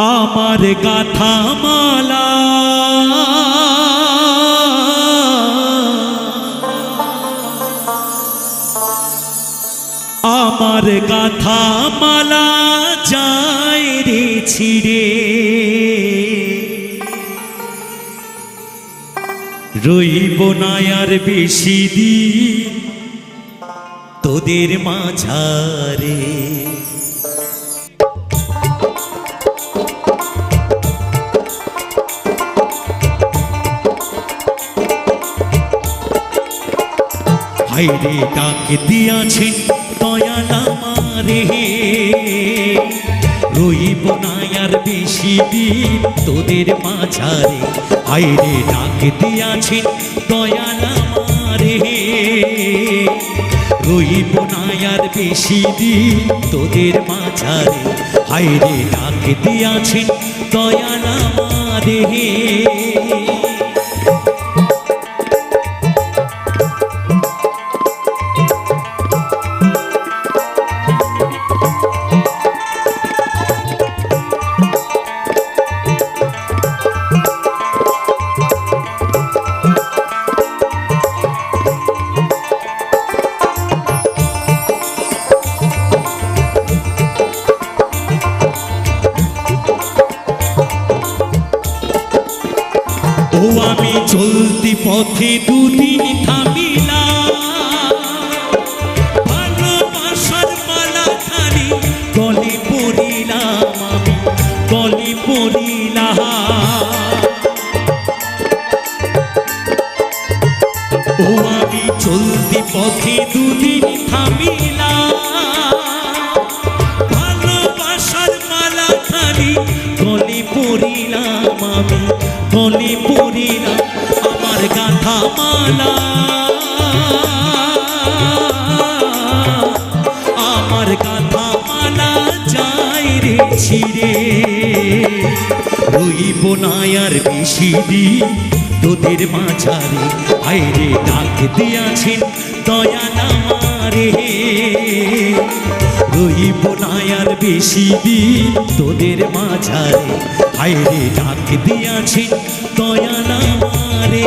আমার গাথা মালা। আমার গাথা মালা যায় রে ছিড়ে। রইব না আর বেশি দিন তোদের মাঝারে। হাইরে ডাক দিয়াছেন দয়াল আমারে রইব না বেশি দিন তোদের মাঝারে। হাইরে ডাক দিয়াছেন দয়াল আমারে রইব না বেশি দিন তোদের মাঝারে। হাইরে ডাক দিয়াছেন দয়াল আমারে ও আমি চলতি পথে দুদিন থামিলাম। ভালোবাসার মালা খানি গলে পড়িলাম আমি, গলে পড়িলাম। চলতি পথে দুদিন থামিলাম। ভালোবাসার মালা খানি গলে পড়িলাম আমি, গলে গাথা আমার গাথা মালা যাই রে ছিড়ে। রইব না আর বেশি দিন তোদের মাঝারে। আইরে ডাক দিয়াছেন দয়াল আমারে রইব না আর বেশি দিন তোদের মাঝারে। আইরে ডাক দিয়াছেন দয়াল আমারে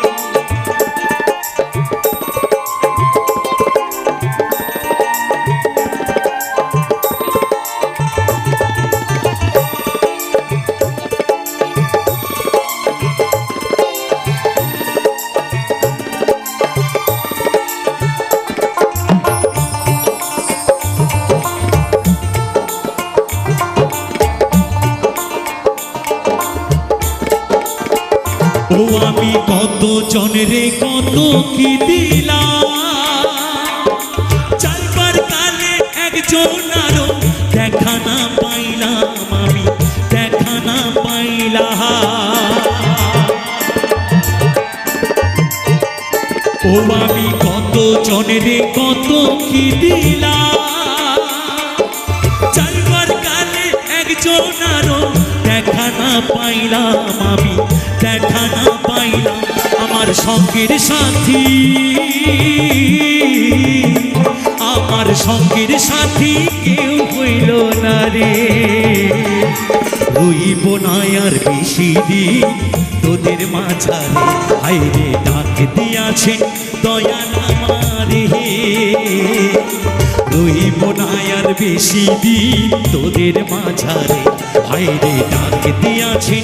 ও আমি কত জনরে কত কি দিলাম? চারবার কালে একজন আরও দেখা না পাইলাম আমি, দেখা না পাইলাম। ও আমি কত জনরে কত কি দিলাম? চারবার কালে একজন আরও দেখা না পাইলাম আমি, দেখা আমার সঙ্গের সাথী। আমার সঙ্গের সাথী কেউ হইল না রে। রইব না আর বেশি দিন, তোদের মাঝারে হাইরে ডাক দিয়াছেন দয়াল আমারে রইব না আর বেশি দিন, তোদের মাঝারে হাইরে ডাক দিয়াছেন